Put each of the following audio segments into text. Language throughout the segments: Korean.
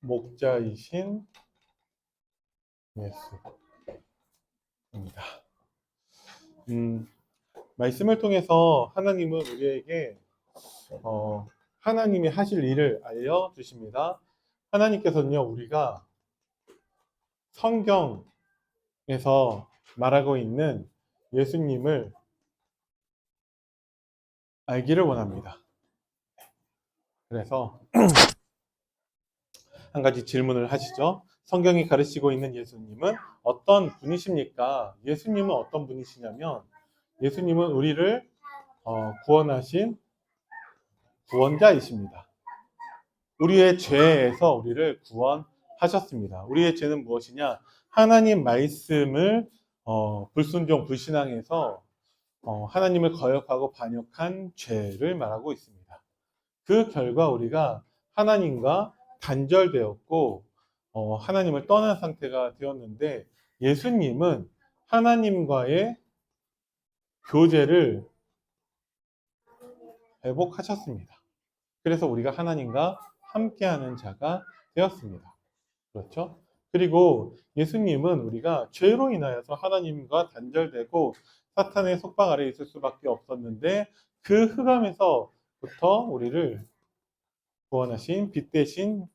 목자이신 예수입니다. 음, 말씀을 통해서 하나님은 우리에게 어, 하나님이 하실 일을 알려 주십니다. 하나님께서는요, 우리가 성경에서 말하고 있는 예수님을 알기를 원합니다. 그래서 한 가지 질문을 하시죠. 성경이 가르치고 있는 예수님은 어떤 분이십니까? 예수님은 어떤 분이시냐면 예수님은 우리를 어, 구원하신 구원자이십니다. 우리의 죄에서 우리를 구원하셨습니다. 우리의 죄는 무엇이냐? 하나님 말씀을 어, 불순종, 불신앙해서 어, 하나님을 거역하고 반역한 죄를 말하고 있습니다. 그 결과 우리가 하나님과 단절되었고 어, 하나님을 떠난 상태가 되었는데 예수님은 하나님과의 교제를 회복하셨습니다. 그래서 우리가 하나님과 함께하는 자가 되었습니다. 그렇죠? 그리고 예수님은 우리가 죄로 인하여서 하나님과 단절되고 사탄의 속박 아래 있을 수밖에 없었는데 그 흑암에서 부터 우리를 구원하신 빛 대신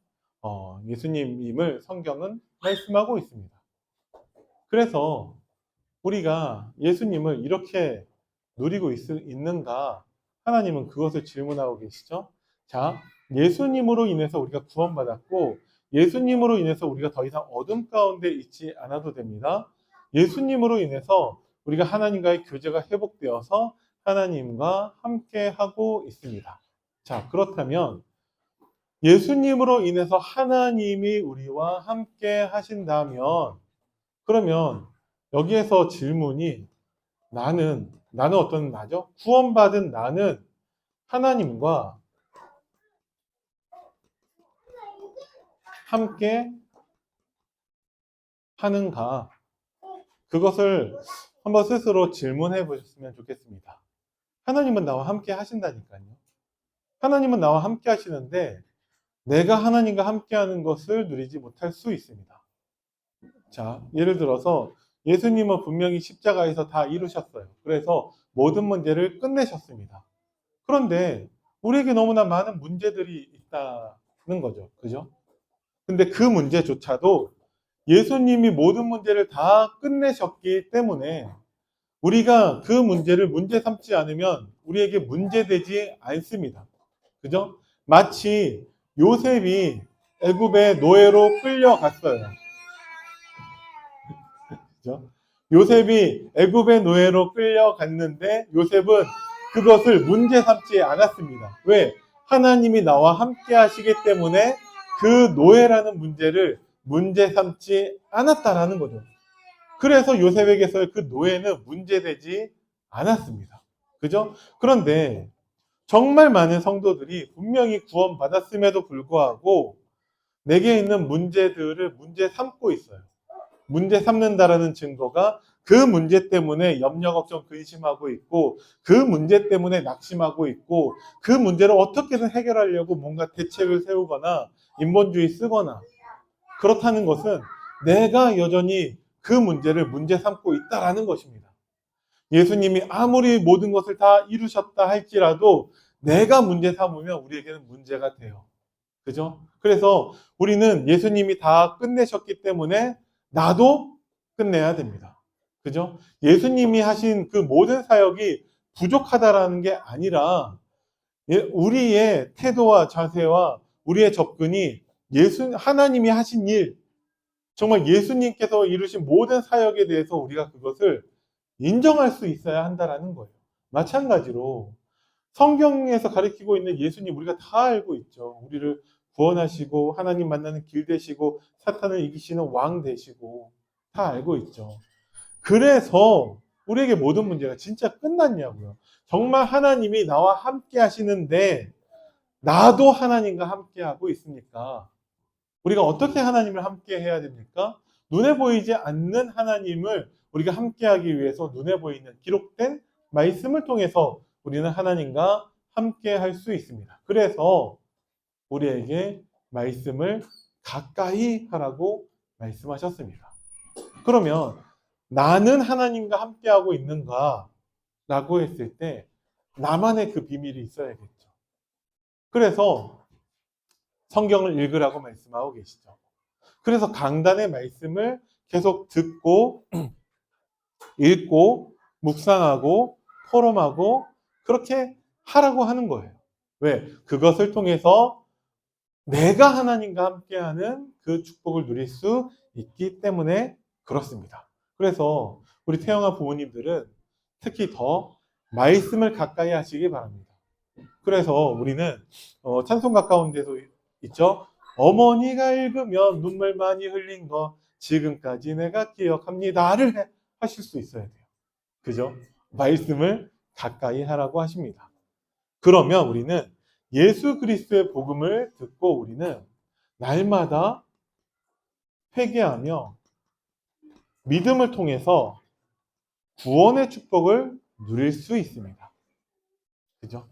어, 예수님임을 성경은 말씀하고 있습니다. 그래서 우리가 예수님을 이렇게 누리고 있, 있는가? 하나님은 그것을 질문하고 계시죠. 자, 예수님으로 인해서 우리가 구원받았고, 예수님으로 인해서 우리가 더 이상 어둠 가운데 있지 않아도 됩니다. 예수님으로 인해서 우리가 하나님과의 교제가 회복되어서 하나님과 함께 하고 있습니다. 자, 그렇다면 예수님으로 인해서 하나님이 우리와 함께 하신다면 그러면 여기에서 질문이 나는 나는 어떤 나죠? 구원받은 나는 하나님과 함께 하는가? 그것을 한번 스스로 질문해 보셨으면 좋겠습니다. 하나님은 나와 함께 하신다니까요. 하나님은 나와 함께 하시는데 내가 하나님과 함께 하는 것을 누리지 못할 수 있습니다. 자, 예를 들어서 예수님은 분명히 십자가에서 다 이루셨어요. 그래서 모든 문제를 끝내셨습니다. 그런데 우리에게 너무나 많은 문제들이 있다는 거죠. 그죠? 근데 그 문제조차도 예수님이 모든 문제를 다 끝내셨기 때문에 우리가 그 문제를 문제 삼지 않으면 우리에게 문제되지 않습니다. 그죠? 마치 요셉이 애굽의 노예로 끌려갔어요. 그죠? 요셉이 애굽의 노예로 끌려갔는데 요셉은 그것을 문제 삼지 않았습니다. 왜? 하나님이 나와 함께 하시기 때문에 그 노예라는 문제를 문제 삼지 않았다라는 거죠. 그래서 요셉에게서 그 노예는 문제되지 않았습니다. 그죠? 그런데 정말 많은 성도들이 분명히 구원받았음에도 불구하고 내게 있는 문제들을 문제 삼고 있어요. 문제 삼는다라는 증거가 그 문제 때문에 염려, 걱정, 근심하고 있고 그 문제 때문에 낙심하고 있고 그 문제를 어떻게든 해결하려고 뭔가 대책을 세우거나 인본주의 쓰거나 그렇다는 것은 내가 여전히 그 문제를 문제 삼고 있다라는 것입니다. 예수님이 아무리 모든 것을 다 이루셨다 할지라도 내가 문제 삼으면 우리에게는 문제가 돼요. 그죠? 그래서 우리는 예수님이 다 끝내셨기 때문에 나도 끝내야 됩니다. 그죠? 예수님이 하신 그 모든 사역이 부족하다라는 게 아니라 예, 우리의 태도와 자세와 우리의 접근이 예수 하나님이 하신 일 정말 예수님께서 이루신 모든 사역에 대해서 우리가 그것을 인정할 수 있어야 한다라는 거예요. 마찬가지로 성경에서 가리키고 있는 예수님 우리가 다 알고 있죠. 우리를 구원하시고 하나님 만나는 길 되시고 사탄을 이기시는 왕 되시고 다 알고 있죠. 그래서 우리에게 모든 문제가 진짜 끝났냐고요. 정말 하나님이 나와 함께 하시는데 나도 하나님과 함께 하고 있으니까 우리가 어떻게 하나님을 함께 해야 됩니까? 눈에 보이지 않는 하나님을 우리가 함께 하기 위해서 눈에 보이는 기록된 말씀을 통해서 우리는 하나님과 함께 할 수 있습니다. 그래서 우리에게 말씀을 가까이 하라고 말씀하셨습니다. 그러면 나는 하나님과 함께하고 있는가? 라고 했을 때 나만의 그 비밀이 있어야겠죠. 그래서 성경을 읽으라고 말씀하고 계시죠. 그래서 강단의 말씀을 계속 듣고 읽고 묵상하고 토론하고 그렇게 하라고 하는 거예요. 왜? 그것을 통해서 내가 하나님과 함께하는 그 축복을 누릴 수 있기 때문에 그렇습니다. 그래서 우리 태영아 부모님들은 특히 더 말씀을 가까이 하시기 바랍니다. 그래서 우리는 어, 찬송 가까운 데도 있죠. 어머니가 읽으면 눈물 많이 흘린 거 지금까지 내가 기억합니다를 해- 하실 수 있어야 돼요. 그죠? 말씀을 가까이 하라고 하십니다. 그러면 우리는 예수 그리스도의 복음을 듣고 우리는 날마다 회개하며 믿음을 통해서 구원의 축복을 누릴 수 있습니다. 그죠?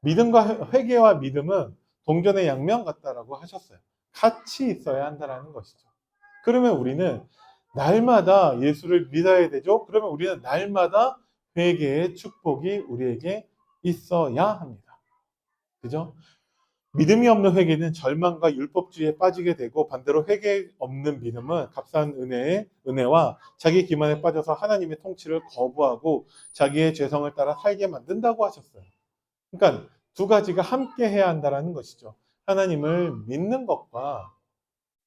믿음과 회- 회개와 믿음은 동전의 양면 같다라고 하셨어요. 같이 있어야 한다라는 것이죠. 그러면 우리는 날마다 예수를 믿어야 되죠. 그러면 우리는 날마다 회개의 축복이 우리에게 있어야 합니다. 그죠? 믿음이 없는 회개는 절망과 율법주의에 빠지게 되고 반대로 회개 없는 믿음은 값싼 은혜의 은혜와 자기 기만에 빠져서 하나님의 통치를 거부하고 자기의 죄성을 따라 살게 만든다고 하셨어요. 그러니까 두 가지가 함께 해야 한다라는 것이죠. 하나님을 믿는 것과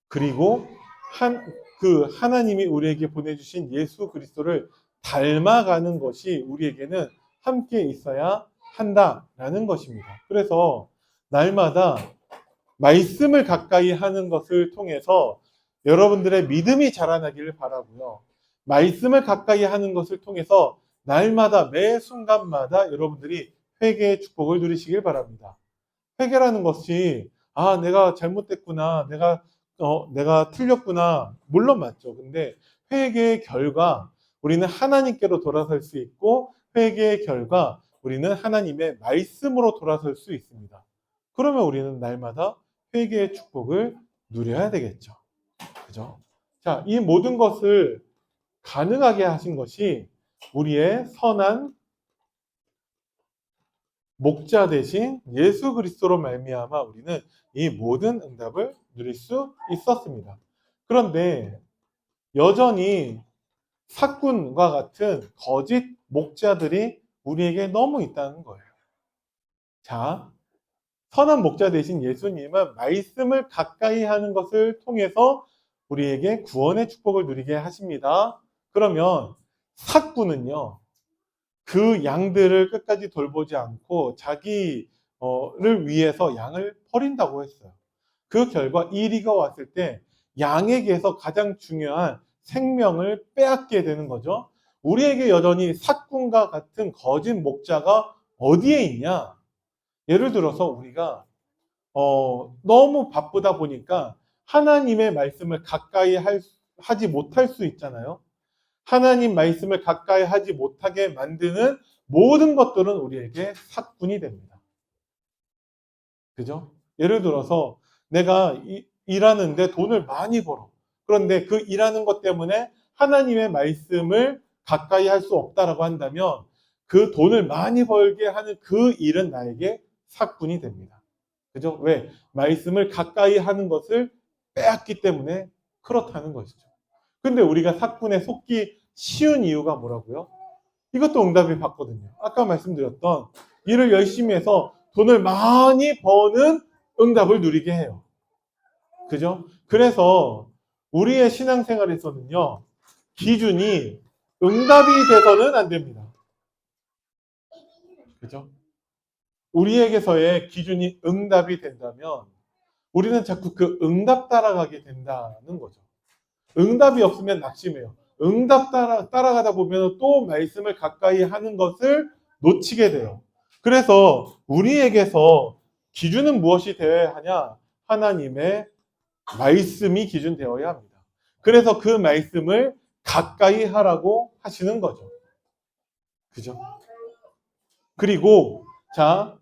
그리고 한, 그 하나님이 우리에게 보내주신 예수 그리스도를 닮아가는 것이 우리에게는 함께 있어야 한다라는 것입니다. 그래서 날마다 말씀을 가까이 하는 것을 통해서 여러분들의 믿음이 자라나기를 바라고요. 말씀을 가까이 하는 것을 통해서 날마다 매 순간마다 여러분들이 회개의 축복을 누리시길 바랍니다. 회개라는 것이 아 내가 잘못됐구나, 내가 어, 내가 틀렸구나 물론 맞죠. 근데 회개의 결과 우리는 하나님께로 돌아설 수 있고 회개의 결과 우리는 하나님의 말씀으로 돌아설 수 있습니다. 그러면 우리는 날마다 회개의 축복을 누려야 되겠죠. 그죠? 자, 이 모든 것을 가능하게 하신 것이 우리의 선한 목자 대신 예수 그리스도로 말미암아 우리는 이 모든 응답을 누릴 수 있었습니다. 그런데 여전히 사꾼과 같은 거짓 목자들이 우리에게 너무 있다는 거예요. 자, 선한 목자 대신 예수님은 말씀을 가까이 하는 것을 통해서 우리에게 구원의 축복을 누리게 하십니다. 그러면 사꾼은요, 그 양들을 끝까지 돌보지 않고 자기를 위해서 양을 버린다고 했어요. 그 결과 이리가 왔을 때 양에게서 가장 중요한 생명을 빼앗게 되는 거죠. 우리에게 여전히 사꾼과 같은 거짓 목자가 어디에 있냐? 예를 들어서 우리가 어, 너무 바쁘다 보니까 하나님의 말씀을 가까이 할, 하지 못할 수 있잖아요. 하나님 말씀을 가까이 하지 못하게 만드는 모든 것들은 우리에게 사꾼이 됩니다. 그죠? 예를 들어서 내가 이- 일하는데 돈을 많이 벌어. 그런데 그 일하는 것 때문에 하나님의 말씀을 가까이 할 수 없다라고 한다면 그 돈을 많이 벌게 하는 그 일은 나에게 사꾼이 됩니다. 그죠? 왜? 말씀을 가까이 하는 것을 빼앗기 때문에 그렇다는 것이죠. 근데 우리가 사꾼에 속기 쉬운 이유가 뭐라고요? 이것도 응답이 받거든요. 아까 말씀드렸던 일을 열심히 해서 돈을 많이 버는 응답을 누리게 해요. 그죠? 그래서 우리의 신앙생활에서는요, 기준이 응답이 돼서는 안 됩니다. 그죠? 우리에게서의 기준이 응답이 된다면 우리는 자꾸 그 응답 따라가게 된다는 거죠. 응답이 없으면 낙심해요. 응답 따라, 따라가다 보면 또 말씀을 가까이 하는 것을 놓치게 돼요. 그래서 우리에게서 기준은 무엇이 되어야 하냐? 하나님의 말씀이 기준 되어야 합니다. 그래서 그 말씀을 가까이 하라고 하시는 거죠. 그죠? 그리고, 자,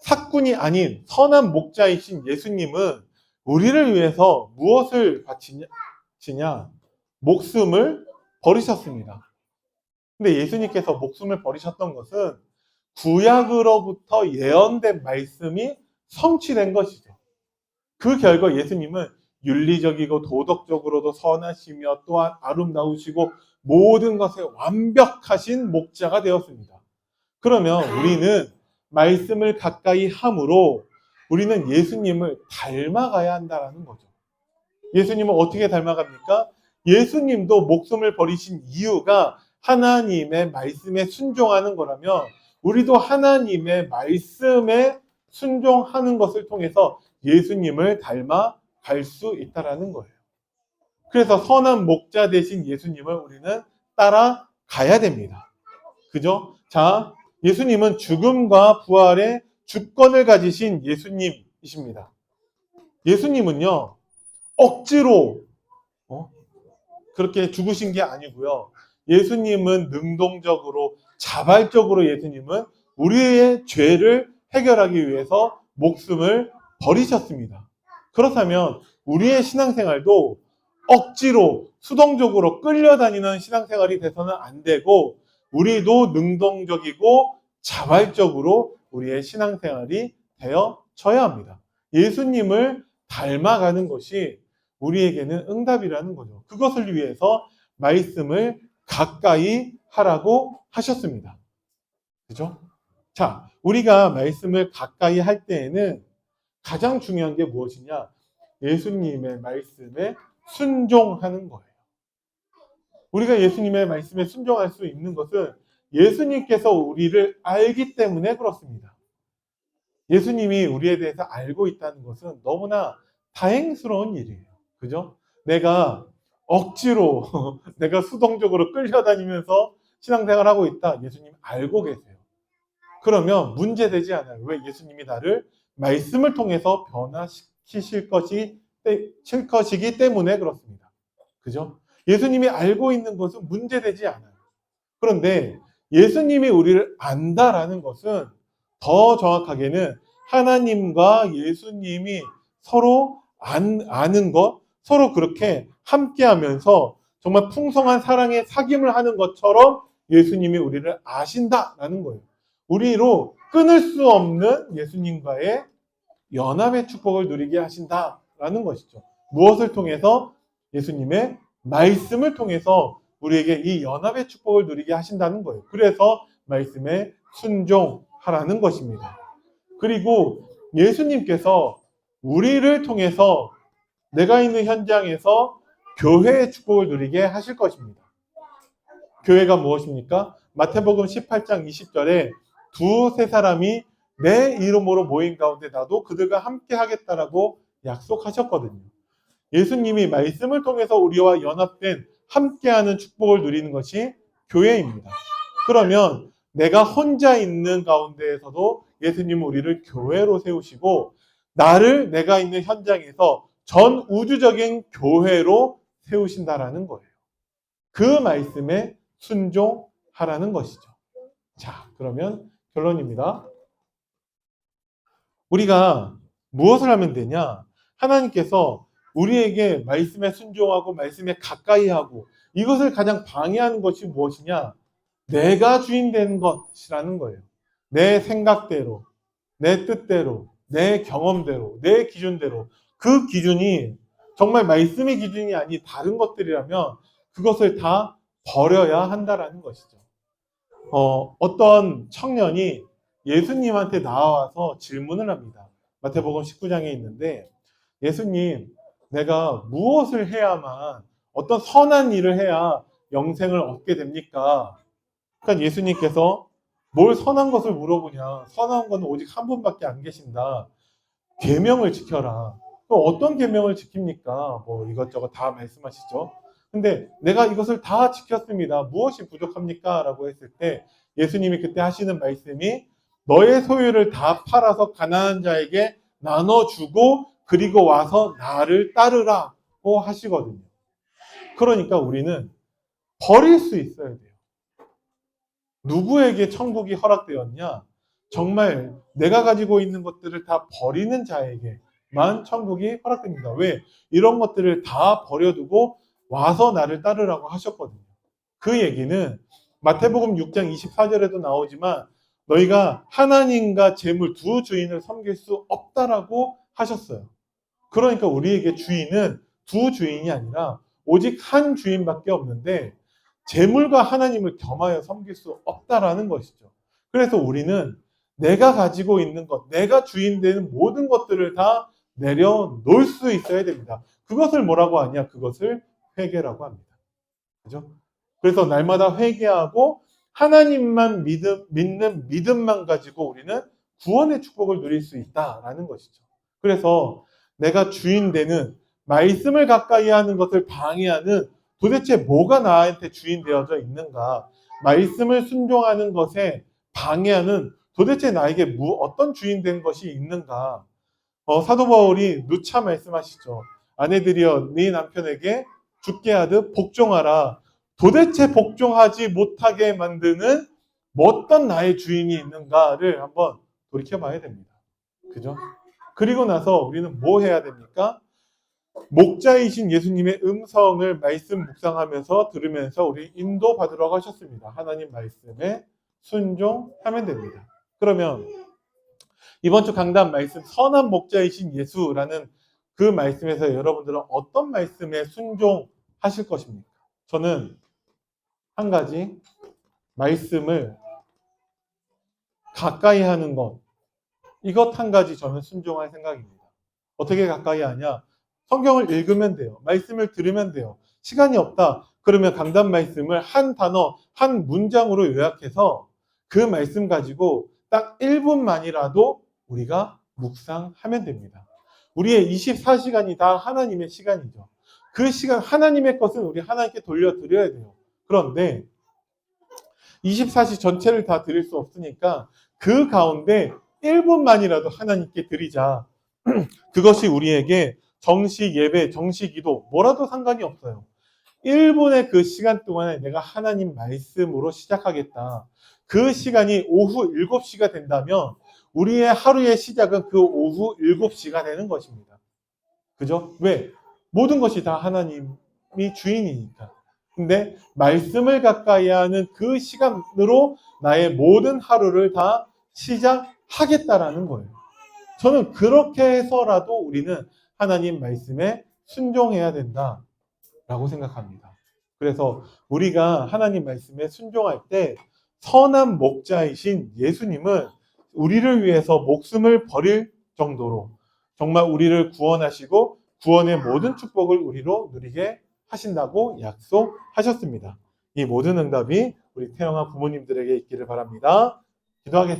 사꾼이 아닌 선한 목자이신 예수님은 우리를 위해서 무엇을 바치냐? 목숨을 버리셨습니다. 근데 예수님께서 목숨을 버리셨던 것은 구약으로부터 예언된 말씀이 성취된 것이죠. 그 결과 예수님은 윤리적이고 도덕적으로도 선하시며 또한 아름다우시고 모든 것에 완벽하신 목자가 되었습니다. 그러면 우리는 말씀을 가까이 함으로 우리는 예수님을 닮아가야 한다라는 거죠. 예수님을 어떻게 닮아갑니까? 예수님도 목숨을 버리신 이유가 하나님의 말씀에 순종하는 거라면 우리도 하나님의 말씀에 순종하는 것을 통해서 예수님을 닮아 갈 수 있다라는 거예요. 그래서 선한 목자 대신 예수님을 우리는 따라가야 됩니다. 그죠? 자, 예수님은 죽음과 부활의 주권을 가지신 예수님이십니다. 예수님은요, 억지로, 어? 그렇게 죽으신 게 아니고요. 예수님은 능동적으로, 자발적으로 예수님은 우리의 죄를 해결하기 위해서 목숨을 버리셨습니다. 그렇다면 우리의 신앙생활도 억지로 수동적으로 끌려다니는 신앙생활이 돼서는 안 되고 우리도 능동적이고 자발적으로 우리의 신앙생활이 되어져야 합니다. 예수님을 닮아가는 것이 우리에게는 응답이라는 거죠. 그것을 위해서 말씀을 가까이 하라고 하셨습니다. 그죠? 자, 우리가 말씀을 가까이 할 때에는 가장 중요한 게 무엇이냐? 예수님의 말씀에 순종하는 거예요. 우리가 예수님의 말씀에 순종할 수 있는 것은 예수님께서 우리를 알기 때문에 그렇습니다. 예수님이 우리에 대해서 알고 있다는 것은 너무나 다행스러운 일이에요. 그죠? 내가 억지로, 내가 수동적으로 끌려다니면서 신앙생활 하고 있다. 예수님 알고 계세요. 그러면 문제되지 않아요. 왜 예수님이 나를 말씀을 통해서 변화시키실 것이, 칠 것이기 때문에 그렇습니다. 그죠? 예수님이 알고 있는 것은 문제되지 않아요. 그런데 예수님이 우리를 안다라는 것은 더 정확하게는 하나님과 예수님이 서로 안, 아는 것, 서로 그렇게 함께 하면서 정말 풍성한 사랑의 사귐을 하는 것처럼 예수님이 우리를 아신다라는 거예요. 우리로 끊을 수 없는 예수님과의 연합의 축복을 누리게 하신다라는 것이죠. 무엇을 통해서? 예수님의 말씀을 통해서 우리에게 이 연합의 축복을 누리게 하신다는 거예요. 그래서 말씀에 순종하라는 것입니다. 그리고 예수님께서 우리를 통해서 내가 있는 현장에서 교회의 축복을 누리게 하실 것입니다. 교회가 무엇입니까? 마태복음 18장 20절에 두 세 사람이 내 이름으로 모인 가운데 나도 그들과 함께 하겠다라고 약속하셨거든요. 예수님이 말씀을 통해서 우리와 연합된 함께하는 축복을 누리는 것이 교회입니다. 그러면 내가 혼자 있는 가운데에서도 예수님은 우리를 교회로 세우시고 나를 내가 있는 현장에서 전 우주적인 교회로 세우신다라는 거예요. 그 말씀에 순종하라는 것이죠. 자, 그러면 결론입니다. 우리가 무엇을 하면 되냐? 하나님께서 우리에게 말씀에 순종하고 말씀에 가까이 하고 이것을 가장 방해하는 것이 무엇이냐? 내가 주인 되는 것이라는 거예요. 내 생각대로, 내 뜻대로, 내 경험대로, 내 기준대로 그 기준이 정말 말씀의 기준이 아닌 다른 것들이라면 그것을 다 버려야 한다라는 것이죠. 어, 어떤 청년이 예수님한테 나와서 질문을 합니다. 마태복음 19장에 있는데 예수님, 내가 무엇을 해야만 어떤 선한 일을 해야 영생을 얻게 됩니까? 그러니까 예수님께서 뭘 선한 것을 물어보냐? 선한 것은 오직 한 분밖에 안 계신다. 계명을 지켜라. 그럼 어떤 계명을 지킵니까? 뭐 이것저것 다 말씀하시죠. 근데 내가 이것을 다 지켰습니다. 무엇이 부족합니까? 라고 했을 때 예수님이 그때 하시는 말씀이 너의 소유를 다 팔아서 가난한 자에게 나눠주고 그리고 와서 나를 따르라고 하시거든요. 그러니까 우리는 버릴 수 있어야 돼요. 누구에게 천국이 허락되었냐? 정말 내가 가지고 있는 것들을 다 버리는 자에게만 천국이 허락됩니다. 왜? 이런 것들을 다 버려두고 와서 나를 따르라고 하셨거든요. 그 얘기는 마태복음 6장 24절에도 나오지만 너희가 하나님과 재물 두 주인을 섬길 수 없다라고 하셨어요. 그러니까 우리에게 주인은 두 주인이 아니라 오직 한 주인밖에 없는데 재물과 하나님을 겸하여 섬길 수 없다라는 것이죠. 그래서 우리는 내가 가지고 있는 것, 내가 주인 되는 모든 것들을 다 내려놓을 수 있어야 됩니다. 그것을 뭐라고 하냐? 그것을 회개라고 합니다. 그죠? 그래서 날마다 회개하고 하나님만 믿음, 믿는 믿음만 가지고 우리는 구원의 축복을 누릴 수 있다라는 것이죠. 그래서 내가 주인 되는 말씀을 가까이 하는 것을 방해하는 도대체 뭐가 나한테 주인 되어져 있는가? 말씀을 순종하는 것에 방해하는 도대체 나에게 무, 어떤 주인 된 것이 있는가? 어, 사도 바울이 누차 말씀하시죠. 아내들이여 네 남편에게 죽게 하듯 복종하라. 도대체 복종하지 못하게 만드는 어떤 나의 주인이 있는가를 한번 돌이켜 봐야 됩니다. 그죠? 그리고 나서 우리는 뭐 해야 됩니까? 목자이신 예수님의 음성을 말씀 묵상하면서 들으면서 우리 인도 받으러 하셨습니다. 하나님 말씀에 순종하면 됩니다. 그러면 이번 주 강단 말씀 선한 목자이신 예수라는 그 말씀에서 여러분들은 어떤 말씀에 순종하실 것입니까? 저는 한 가지 말씀을 가까이 하는 것 이것 한 가지 저는 순종할 생각입니다. 어떻게 가까이 하냐? 성경을 읽으면 돼요. 말씀을 들으면 돼요. 시간이 없다. 그러면 강단 말씀을 한 단어, 한 문장으로 요약해서 그 말씀 가지고 딱 1분만이라도 우리가 묵상하면 됩니다. 우리의 24시간이 다 하나님의 시간이죠. 그 시간, 하나님의 것은 우리 하나님께 돌려드려야 돼요. 그런데 24시 전체를 다 드릴 수 없으니까 그 가운데 1분만이라도 하나님께 드리자. 그것이 우리에게 정식 예배, 정식 기도, 뭐라도 상관이 없어요. 1분의 그 시간 동안에 내가 하나님 말씀으로 시작하겠다. 그 시간이 오후 7시가 된다면 우리의 하루의 시작은 그 오후 7시가 되는 것입니다. 그죠? 왜? 모든 것이 다 하나님이 주인이니까. 근데 말씀을 가까이 하는 그 시간으로 나의 모든 하루를 다 시작 하겠다라는 거예요. 저는 그렇게 해서라도 우리는 하나님 말씀에 순종해야 된다라고 생각합니다. 그래서 우리가 하나님 말씀에 순종할 때 선한 목자이신 예수님은 우리를 위해서 목숨을 버릴 정도로 정말 우리를 구원하시고 구원의 모든 축복을 우리로 누리게 하신다고 약속하셨습니다. 이 모든 응답이 우리 태영아 부모님들에게 있기를 바랍니다. 기도하겠습니다.